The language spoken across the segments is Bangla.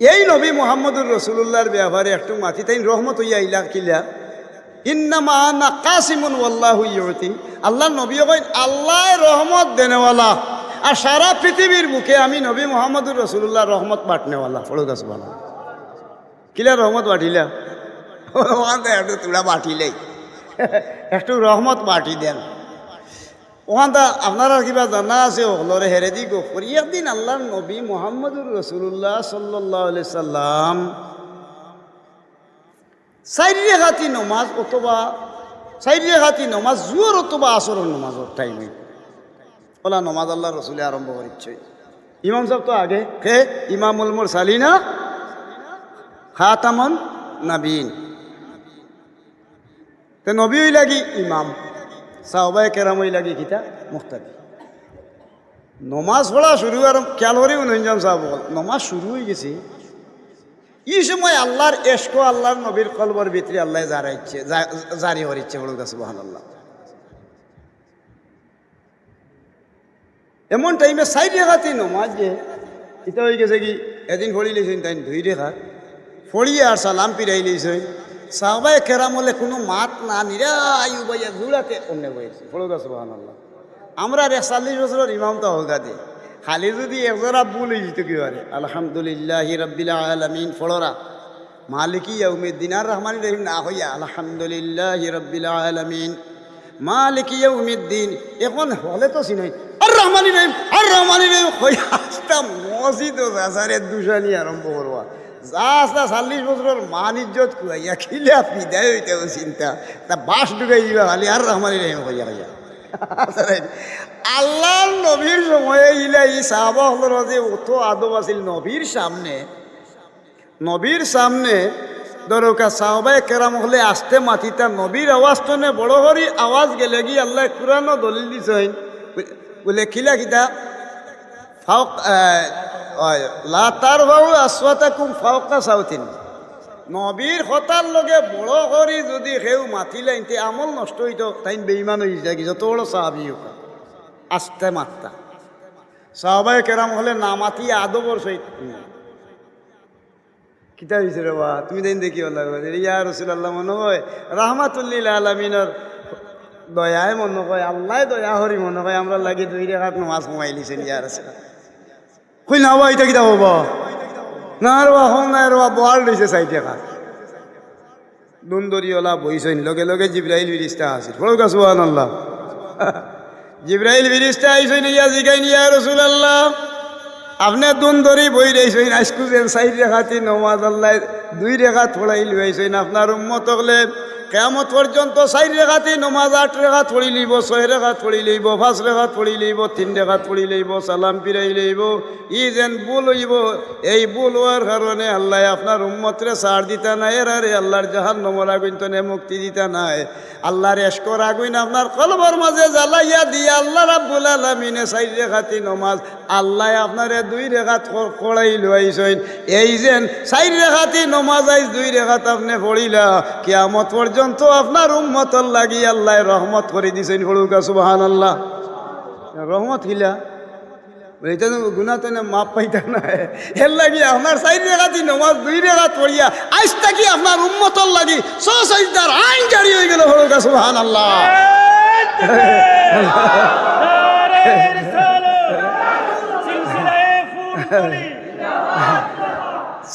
এই নবী মোহাম্মদুর রসুল্লাহর ব্যাপারে একটু মাতি তাই রহমত হইয়া ইলা কিলা। ইন্নামা না কাসিমুন ওয়াল্লাহু ইউতি। আল্লাহ নবী কইন আল্লাহ রহমত দেনেওয়ালা। আর সারা পৃথিবীর বুকে আমি নবী মোহাম্মদুর রসুল্লাহ রহমত বাটনেওয়ালা। ফড়ক আছে বলা কিলা রহমত বাটিলা? একটু তোরা বাটিলেই। একটু রহমত বাটি দেন। ওখানটা আপনারা কিবা জানা আছে? হলরে হেরে দি গো ফরিয়া দিন আল্লাহর নবী মোহাম্মদুর রসুল্লাহ সাল্লাহ সাল্লাম চাইরে হাতি নমাজ অথবা চাইরে হাতি নমাজ জুয়ার অথবা আসরের নমাজর টাইমে ওলা নমাজ আল্লাহ রসুলে আরম্ভ করিচ্ছে ইমাম সাহেব তো আগে। কে ইমামুল মোর সালিনা খাতামন নাবিন তে নবী লাগি ইমাম। সাহবায় কেরাম হই লাগি কিতা? মুক্তাদি। নমাজ পড়া শুরু আর খেয়াল করি নঞ্জাম সাহেব নমাজ শুরু হয়ে গেছে। এই সময় আল্লাহর এশক, আল্লাহর নবীর কলবর ভিতরে আল্লাহ জারাইছে জারি হরিচ্ছে বড় গাছ বহান আল্লাহ এমন টাইমে সাইড রেখাতি নমাজ যে, এটা হয়ে গেছে কি, এদিন ফড়ি লেছেন তাই দুই রেখা। ফড়িয়ে আর সালাম পিরাই লেছেন সাহবাই কেরামলে কোনো মাত না নিরাই বাইয়া জুড়াতে অন্য বইছে। ফড়ো গাছ বহান আল্লাহ আমরা আর একচল্লিশ বছরের ইমাম তো হোগা দে। খালি যদি একজোড়া ভুল হয়ে যেত কি পারে আলহামদুলিল্লাহ রব্বিল আলমিন ফড়রা মালিকি ইয়ৌমিদ্দিন আর রহমান রহিম না হইয়া আলহামদুলিল্লাহ রব্বিল আলমিন। মালিকি ইয়ৌমিদ্দিন এখন হলে তো চিনাই। আর রহমানি রহিম আর রহমানি রহিম হইয়া আসতাম মসজিদ জাসারের দুশানি আরম্ভ করবা। যা আসতা চাল্লিশ বছরের মান ইজ্জত কুয়াইয়া খিলিয়া পিদায় হইতে চিন্তা। তা বাস ঢুকাই দিবা, খালি আর রহমানি রহিম হইয়া হইয়া আল্লাহর নবীর সময়ে ইলা ই সাহাবা যে অত আদব আছিল নবীর সামনে। নবীর সামনে দরকার সাহবাই কেরাম হলে আসতে মাতিতা নবীর আওয়াজ তো নে বড় হরি আওয়াজ গেলে গি আল্লাহ কুরানো দলিল দিছেন বলে খিলা কিতা? ফাউক লা তার বাবু আশ্বাতা কুম ফাউকা সাউথিন নবীর হতার লগে বড় করি যদি সেও মাতিলেন তে আমল নষ্ট হইত তাই বেইমান হয়ে যায়, যত বড় সাহাবি হোক। আস্তে মাত্রা সাহবাই কেরাম হলে না মাতি, আদবর সহিত কিতা হয়েছে রে বা তুমি দেন দেখি আল্লাহ ইয়া রসুল্লাহ মনে হয়, রাহমাতুল্লিল আলমিনের দয়ায় মনে হয়, আল্লাহ দয়া হরি মনে হয়, আমরা লাগে দুই রেখাত নামাজ কমাই লিছেন ইয়া রসুল কই না বা এটা কিতা হবা না রবা হন না রবা বহাল দিছে চাই টাকা দুন্দরিওলা বইছেন লগে লগে জিব্রাইল বিরিস্তা আছিল। বড় কাসুয়ান আল্লাহ জিব্রাইল বিরিস্তা আইছেন ইয়া জিগাইন ইয়া রসুল আল্লাহ আপনি দুন ধরি বই রয়েছেন আজকুজেন চাই রেখাতি, নমাজ আল্লাহ দুই রেখা থোড়াই লইছেন আপনার উম্মত হলে কেমত পর্যন্ত চাই রেখাতি নমাজ আট রেখা থড়ি লইব, ছয় রেখা থড়ি লইব, পাঁচ রেখা থড়ি লইব, তিন রেখা থড়ি লইব, সালাম পিরাই লইব। ই যেন বুল হইব, এই বুল হওয়ার কারণে আল্লাহ আপনার উম্মতরে সার দিতা নাই আরে আল্লাহর জাহান নমর আগুন তো মুক্তি দিতা নাই। আল্লাহর এসকর আগুন আপনার কলবর মাঝে জ্বালাইয়া দিয়ে আল্লাহ রাব্বুল আলমিনে চাই রেখাতি নমাজ, আল্লাহ আপনারে দুই রেখাত পড়াই লইছেন। এই যেন চাই রেখাতি নমাজ আইস দুই রেখাত আপনি পড়িলা কিয়ামত পর্যন্ত আপনার উম্মতর লাগি আল্লাহ রহমত করে দিছেন হলুকা সুবাহান আল্লাহ রহমত হিলা। এটা তো গুণা তো মাপ পাইতা না। এর লাগি আপনার চাই রেখাতি নমাজ দুই রেখাত পড়িয়া আইস থাকি আপনার উম্মতর লাগি আইন জারি হয়ে গেল হলুকা সুবাহান আল্লাহ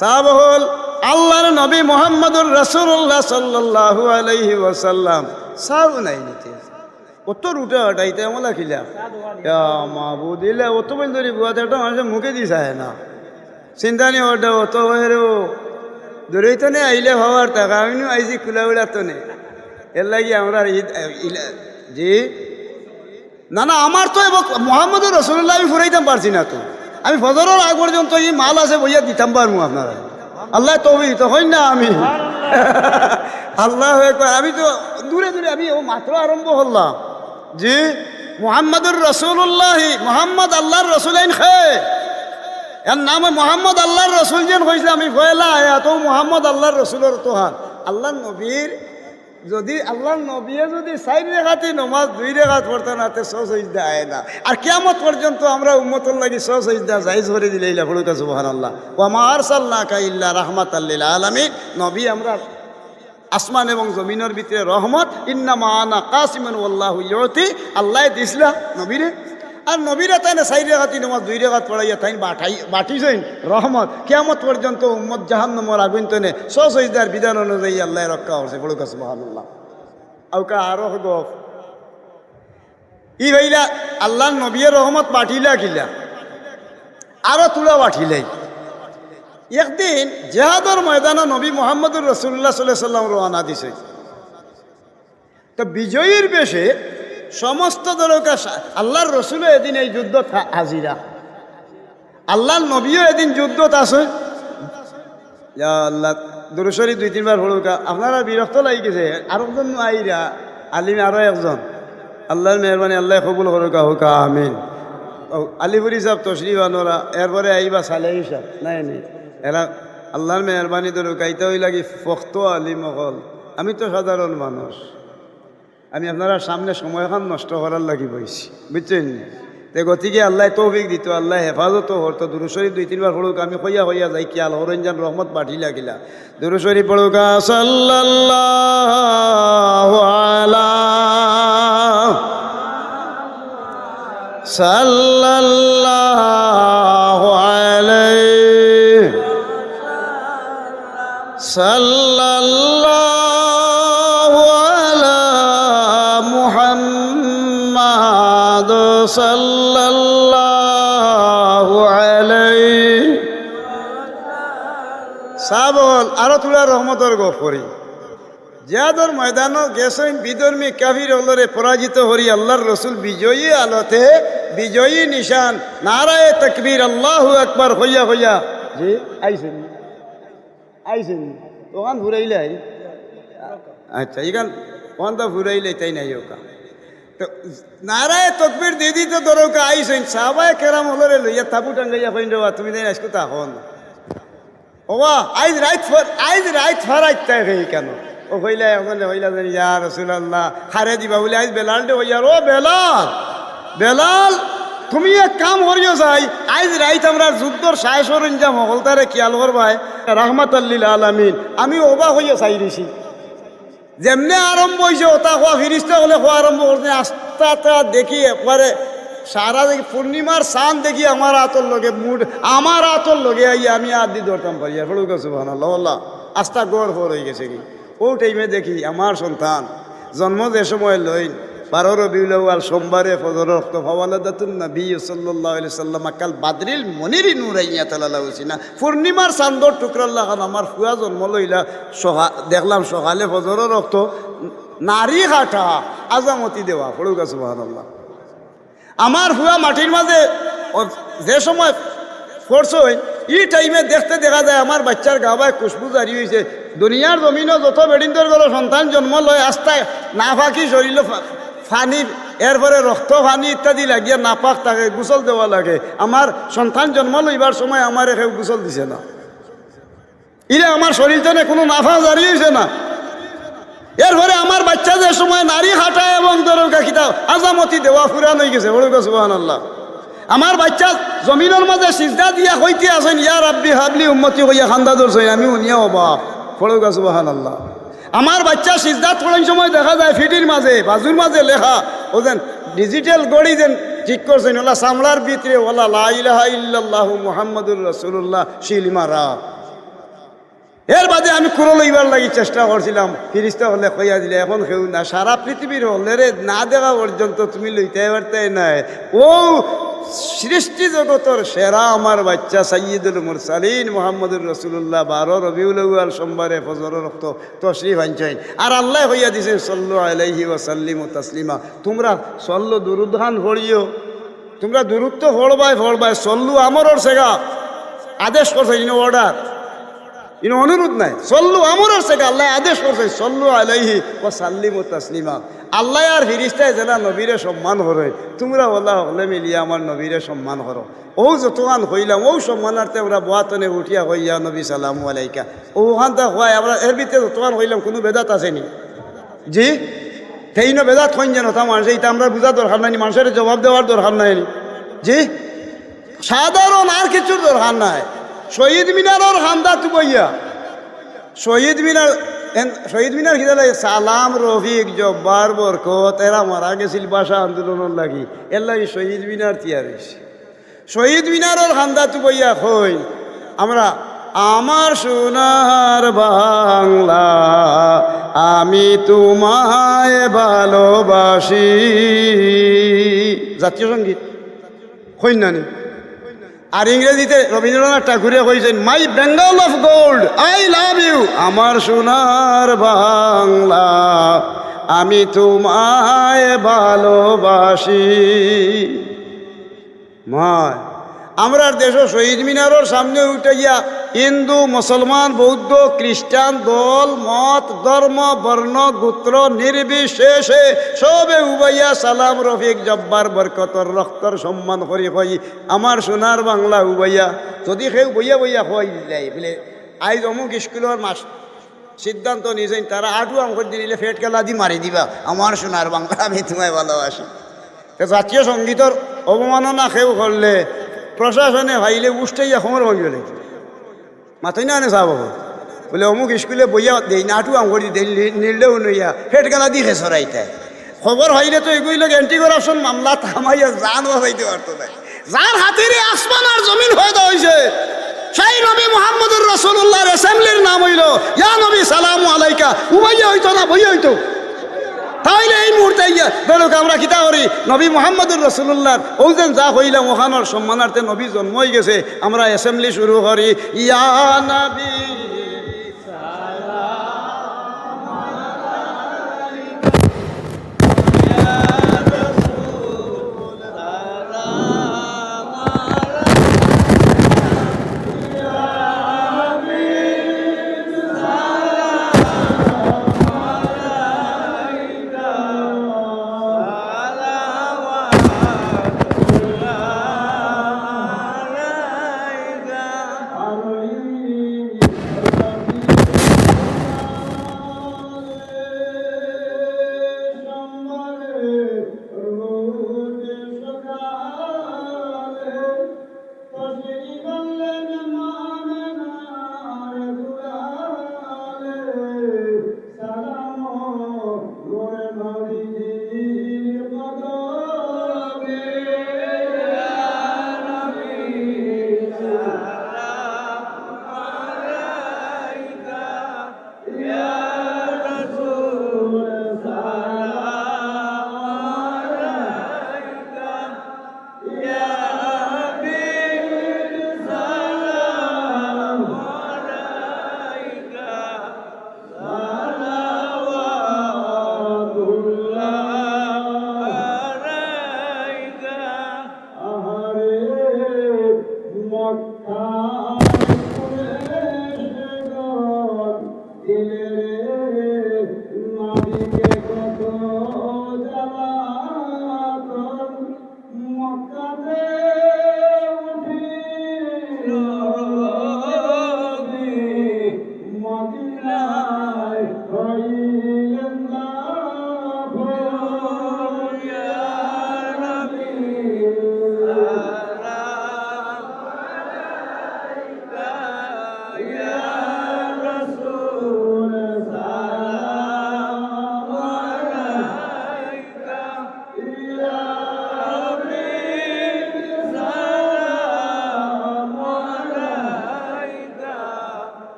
সাব হল আল্লাহর নবী মোহাম্মদুর রসুল্লাহ সাল্লাহু আলাইহি ওয়াসাল্লাম। সাউ নাই নিতে। অত রুটে হটাইতে আমলা খিলা মা বউ দিলে অত বল ধরি বুয়া একটা মানুষের মুখে দি চায় না। চিন্তা নি ওটা অত হেরো ধরেই তো নে আইলে হওয়ার টাকা আমিও আইছি খোলা উড়া তো নে। এর লাগি আমরা জি। না না আমার তো মোহাম্মদুর রসুল্লাহ আমি ফুরাইতাম পারছি না তো। আমি ফজরের আগ পর্যন্ত এই মাল আছে বইয়া দিতাম পারব আপনারা আল্লাহ তো তখন না আমি। আল্লাহ হয়ে আমি তো দূরে দূরে আমি ও মাত্র আরম্ভ করলাম জি মোহাম্মদুর রসুল্লাহ মোহাম্মদ আল্লাহর রসুল আইন খে। এর নাম মোহাম্মদ আল্লাহর রসুল যেন হয়েছে আমি ভয়লা তো মোহাম্মদ আল্লাহর রসুলের তোহান আল্লাহ নবীর যদি আল্লাহ নবিয়ে যদি চার রেখাতে নমাজ, দুই রেখাত পড়তে না তে সস ইজদা আয় না। আর কেমত পর্যন্ত আমরা উম্মতর লাগি সস ইজদা জাইজ করে দিলে, ইলা ফড়ুকা সুবহান আল্লাহ ও আমার সাল্লাহ কা ইল্লা রাহমাত আল্লিল আলামিন। নবী আমরা আসমান এবং জমিনের ভিতরে রহমত। ইন্নামা আনা কাসিমান আল্লাহ ইয়তি আল্লাহ দিসলা নবীরে। আর নবীরা তাই না সাইড রেখাতি নমাজ, দুই রেখাত পড়াইয়া তাই বাঠাই বাটিছেন রহমত। কেমত পর্যন্ত উম্মত জাহান্নমর আগুন তনে সইদার বিধান অনুযায়ী আল্লাহ রক্ষা করছে বড় কাছে মহানুল্লাহ আউকা আরও গফ ই ভাইলা আল্লাহ নবীর রহমত পাঠিলা কিলা? আরও তুলা পাঠিলাই একদিন জেহাদর ময়দানে নবী মোহাম্মদুর রসুল্লাহ সাল্লাহ সাল্লাম রওনা দিছে। তো বিজয়ীর বেশে সমস্ত দরকার আল্লাহর রসুলও এদিন এই যুদ্ধ হাজিরা। আল্লাহর নবীও এদিন যুদ্ধত আছে আল্লাহ দুরুশরী দুই, তিনবার হলুকা আপনারা বিরক্ত লাগি গেছে আর একজন আইরা, আলিম আরও একজন। আল্লাহর মেহরবানি আল্লাহ কবুল হরুকা হুকা আমিন। আলিপুরি সাহেব তশরিফ আনোরা, এরপরে আইবা সালেহ সাহেব। নাই নাই। এরা আল্লাহর মেহরবানি ধরুক আইতে হই লাগি ফক্ত আলিম অকল আমি তো সাধারণ মানুষ। আমি আপনারা সামনে সময়খান নষ্ট করার লাগি বইছি। বুঝছেন? তে গতিকে আল্লাহ তৌফিক দিত, আল্লাহ হেফাজত হরতো দুরুশরীফ দুই, তিনবার পড়ুক, আমি হইয়া হইয়া যাই, কি আল হরঞ্জান রহমত বাঠি লাগিলা। দুরুশরীফ পড়ুক, সাল্লাল্লাহু সাল্লাল্লাহু আলাইহি সাবল, আরও তুলা রহমতর গপ করি জিয়াদর ময়দান গেছেন বিধর্মী কাফির হলরে পরাজিত হরি আল্লাহর রসুল, বিজয়ী আলোতে বিজয়ী নিশান। নারায় তকবীর, আল্লাহ একবার হইয়া হইয়া। জি আইসেন আইসেন ওখান ঘুরাইলে আচ্ছা এখান ওখান তো ঘুরাইলে তাই নাই ওকা। তো, নারায় তকবীর দিদি তো দরকা আইসেন সাবায় কেরাম হলরে লইয়া তাবু টাঙ্গাইয়া রেবা তুমি তাই আজকে তা হন ওবা আইজ রাইত আইজ রাইত ফরাইত হই কেন? ও হইলা ওখানে হইলা জানি, ইয়া রসুলাল্লাহ, হারে দিবা, বলে আইজ বেলালটে হইয়া ও বেলাল বেলাল, তুমি এক কাম করিও যাই, আইজ রাইত আমরা যুদ্ধর সায় সরঞ্জাম হলতারে খেয়াল করবাই রাহমাত আল্লিল আলামিন, আমি ওবা হইয়া চাই দিছি যেমনে আরম্ভ হয়েছে ওটা হওয়া ফিরিস্তা হলে হওয়া আরম্ভ করছে আস্তে দেখি একবারে সারা দেখি, পূর্ণিমার সান দেখি আমার আতর লগে মুড, আমার আতর লগে আই আমি আদি ধরতাম পারি। আর ফলুক সুবহানাল্লাহ আস্তা গড় হর হয়ে গেছে কি? ও টাইমে দেখি, আমার সন্তান, জন্ম যে সময় লই বারো রবিউল আউয়াল সোমবারে ফজর রক্ত ফাওয়ালাদাতুন নবী সাল্লাল্লাহু আলাইহি সাল্লাম কাল বাদরিল মনিরি নুরাইয়া তালালা হইছিনা পূর্ণিমার চান্দর টুকরাল্লাহ খান আমার ফুয়া জন্ম লইলা সকা দেখলাম সকালে ফজর রক্ত, নারী কাটা আজামতি দেওয়া। ফড়ুকা সুবহানাল্লাহ আমার ফুয়া মাটির মাঝে যে সময় পড়ছই ই টাইমে দেখতে দেখা যায় আমার বাচ্চার গাবায় খুশবু জারি হয়েছে দুনিয়ার জমিনও যত বেডিন্দর গেল, সন্তান জন্ম লয়, আস্তায় না ফাঁকি শরীর ফানি, এরপরে রক্ত ফানি ইত্যাদি লাগিয়ে নাপাক থাকে গোসল দেওয়া লাগে। আমার সন্তান জন্ম লইবার সময় আমার কেউ গোসল দিছে না। ইরে, আমার শরীর জন্য কোনো নাফা জারি হয়েছে না। এরপরে বাচ্চা যে সময় নারী হাঁটায় এবং দরগা খিতা, আজামতি দেওয়া ফুরান হয়ে গেছে বড় সুবাহান আল্লাহ আমার বাচ্চা জমিনের মাঝে সিজদা দিয়া হইতে আছেন, ইয়া রাব্বি হাবলি উম্মতি হইয়া খান্দা ধরছেন আমি উনিয়া অবাক বড় সুবাহান আল্লাহ আমার বাচ্চা সিজদা থোড়াই সময় দেখা যায় ফিটির মাঝে, বাজুর মাঝে লেখা, ও যেন ডিজিটাল গড়ি যেন ঠিক করছেন, ওলা সামলার ভিতরে, ওলা লা ইলাহা ইল্লাল্লাহু মুহাম্মাদুর রাসূলুল্লাহ, শিলমারা। এর বাদে আমি কুরো লইবার লাগি চেষ্টা করছিলাম। ফিরিস্তা হলে কইয়া দিলে, এখন কেউ না, সারা পৃথিবীর হলেরে না দেখা পর্যন্ত তুমি লইতে পারতে নাই। ও সৃষ্টি জগতর সেরা আমার বাচ্চা সাইয়দুল মুরসালিন মোহাম্মদুর রসুল্লাহ বারো রবিউল আউয়াল, সোমবারে ফজর রক্ত তশরিফ আনছেন। আর আল্লাহ হইয়া দিছেন, সল্লু আলাইহি ওয়াসাল্লিম ও তাসলিমা। তোমরা সল্ল দুরুদ্ধান ভরিও তোমরা দূরত্ব ফড়বাই ফড়বাই সল্লু আমরর সেগা। আদেশ করছে অর্ডার ইনো অনুরোধ নাই। সল্লু আমরের থেকে আল্লাহ আদেশ করছে, সল্লু আলাইহি ও সাল্লিম ও তাসলিমা। আল্লাহ আর ফিরিস্তায় যেন নবীরে সম্মান করে। তোমরা ওলা হলে মিলিয়ে আমার নবীরে সম্মান করো। ও যতক্ষণ হইলাম, ও সম্মানার্থে আমরা বোয়াতনে উঠিয়া হইয়া নবী সালাম আলাইকা। ওখান তা হয় আমরা এর ভিতরে যতক্ষণ হইলাম, কোনো বেদাত আসেনি জি? সেই না বেজাত কইন যেন তা মানুষ এইটা আমরা বুঝা দরকার নাই মানুষের জবাব দেওয়ার দরকার নাই জি? সাধারণ আর কিছুর দরকার নাই। শহীদ মিনারর খান্দা তুবইয়া শহীদ মিনার শহীদ মিনার কি লাগে সালাম, রফিক, জব্বার, বরকত, এরা মারা গেছিল ভাষা আন্দোলনের লাগি। এর লাগি শহীদ মিনার তিয়ার হয়েছে শহীদ মিনারর খান্দা তুবইয়া কই আমরা, আমার সোনার বাংলা, আমি তোমায় ভালোবাসি। জাতীয় সংগীত? কই না নি? আর ইংরেজিতে রবীন্দ্রনাথ ঠাকুরে কইছেন my Bengal of gold I love you আমার সোনার বাংলা, আমি তোমায় ভালোবাসি। মায় আমরা দেশ শহীদ মিনারের সামনে উঠে গিয়া হিন্দু, মুসলমান, বৌদ্ধ, খ্রিস্টান, দল, মত, ধর্ম, বর্ণ, গোত্র, নির্বিশেষে সবে উবাইয়া সালাম, রফিক, জব্বার, বরকতর, রক্তর সম্মান করি কই আমার সোনার বাংলা উবাইয়া, যদি সেই বইয়া বইয়া কই দিলাই বলে, আইজ অমুক স্কুলের মাস সিদ্ধান্ত নিয়েছেন তারা আটু অঙ্ক দিলে ফেট খেলা দি মারি দিবা। আমার সোনার বাংলা আমি তোমায় ভালোবাসি। জাতীয় সঙ্গীতর অবমাননা কেউ করলে প্রশাসনে ভাইলে উষ্টাইয়া খবর ভাঙিব লাগে মাথই না আনে চাব বলে, অমুক স্কুলে বইয়া দেই, নাটু আঙ্গুরি দেই নিলেও নইয়া ফেট গেলা দি খেসরাইতে খবর হইলে তো এগুলি লোক এন্টি করাপশন মামলা থামাইয়া জান বাবাইতে পারতো না। যার হাতেরই আসমান আর জমিন হয়ে হয়েছে সেই নবী মোহাম্মদুর রসুল্লাহর অ্যাসেম্বলির নাম হইল, ইয়া নবী, সালাম আলাইকা। উবাইয়া হইতো না বইয়া হইতো। তাহলে এই মুহূর্তে ইয়া ধরুক আমরা কিতা করি? নবী মোহাম্মদুর রসুল্লাহর ওজন যা হইলাম, ওখানোর সম্মানার্থে নবী জন্মই গেছে। আমরা অ্যাসেম্বলি শুরু করি, ইয়া নবী।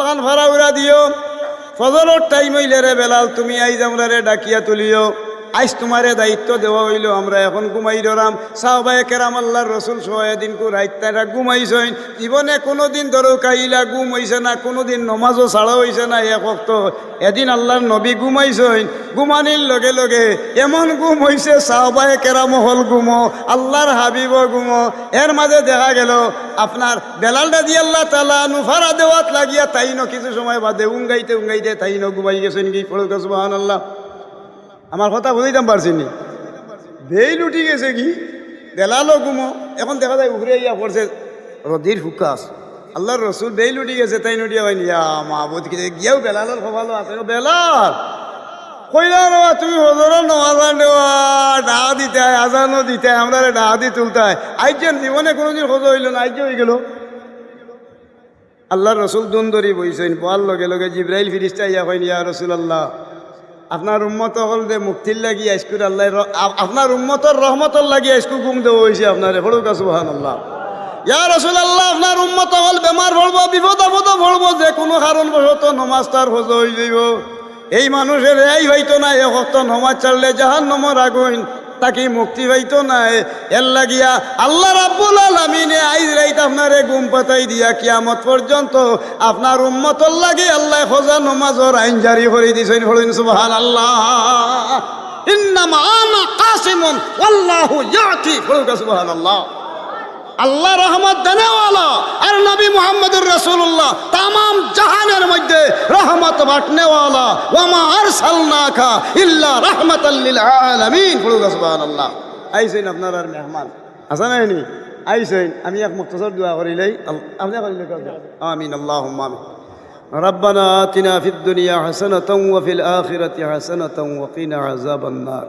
খান ভাড়া উড়া দিও। ফজলের টাইম হইলে রে বেলাল তুমি আইজ আমরা ডাকিয়া তুলিও। আইস তোমারে দায়িত্ব দেওয়া হইল, আমরা এখন ঘুমাই ধরাম সাহবাই কেরাম আল্লাহর রসুল সোয়াদিন কু রাইত তারা ঘুমাইছেন। জীবনে কোনোদিন ধরো কাইলা ঘুম হইছে না, কোনোদিন নমাজও ছাড়া হইছে না এক অক্ত। এদিন আল্লাহর নবী ঘুমাইছেন। ঘুমানির লগে লগে এমন ঘুম হইছে সাহবাই কেরাম হল ঘুমো, আল্লাহর হাবিব ঘুমো। এর মাঝে দেখা গেল, আপনার বেলালটা দিয়ে আল্লাহ তালা নুফারা দেওয়াত লাগিয়া তাই ন কিছু সময় বাদে উঙ্গাইতে উঙ্গাইতে তাই ন ঘুমাই গেছেন কি? পড়ে গেছে আল্লাহ আমার কথা বুঝাইতাম পারছি নি বেইল উঠি গেছে কি? বেলালো ঘুমো এখন দেখা যায় উঘরে ইয়া পড়ছে রদির ফুকাস। আল্লাহর রসুল বেইল উঠি গেছে, তাই নটিয়া হয়নি ইয়া মাহবুদ, কি গিয়াও বেলালোর খবালো আছে বেলাল। কইলা রে তুমি হজরের নমাজান দেওয়া ডাহা দিতে হয় আজানও দিতে হয় আমরা ডাহা দিয়ে তুলতে হয় আইজন জীবনে কোনোদিন হজ হইল না আইজ হয়ে গেল। আল্লাহর রসুল দুন ধরি বইছেন, পোয়ার লগে লগে জিব্রাইল ফিরিস্তা ইয়া কইন, ইয়া রসুল আল্লাহ আপনার উম্মত হল যে মুক্তির লাগি আইসকুর আল্লাহ আপনার উম্মতর রহমতর লাগি আইসকু গুম দেওয়া হয়েছে আপনার হড়ু কাছে আল্লাহ ইয়া রসুল আল্লাহ আপনার উম্মত হল বেমার ভরবো, বিপদ আপদ ভরবো, যে কোনো কারণ বসত নমাজ তার হজ হয়ে যাইব। এই মানুষের এই হইতো না এ হত নমাজ ছাড়লে জাহান নমর আগুন তাকে মুক্তি পাইতো নাই। এর লাগিয়া আল্লাহ রাব্বুল আলামিনে আইজ রাইত আপনারে গুম পাতাই দিয়া কিয়ামত পর্যন্ত আপনার উম্মতর লাগে আল্লাহ খোঁজা নমাজর আইন জারি করে দিছেন। হলেন সুবাহান আল্লাহ ইন্নামা আনা কাসিমুন, ওয়াল্লাহু ইয়াতি। হলুকা সুবহান আল্লাহ আল্লাহ রহমত দেনেওয়ালা আর নবী মুহাম্মদুর রাসূলুল্লাহ তামাম জাহানের মধ্যে রহমত বাটনেওয়ালা ওয়ামা আরসালনাকা ইল্লা রাহমাতাল লিল আলামিন বলুন সুবহানাল্লাহ আইছেন আপনার আর মেহমান আছেন নাইনি আইছেন আমি এক মুক্তসর দোয়া করিলেই আল- আপনি করিলে আমিন আল্লাহুম্মা আমিন ربنا آتنا في الدنيا حسنة وفي الآخرة حسنة وقنا عذاب النار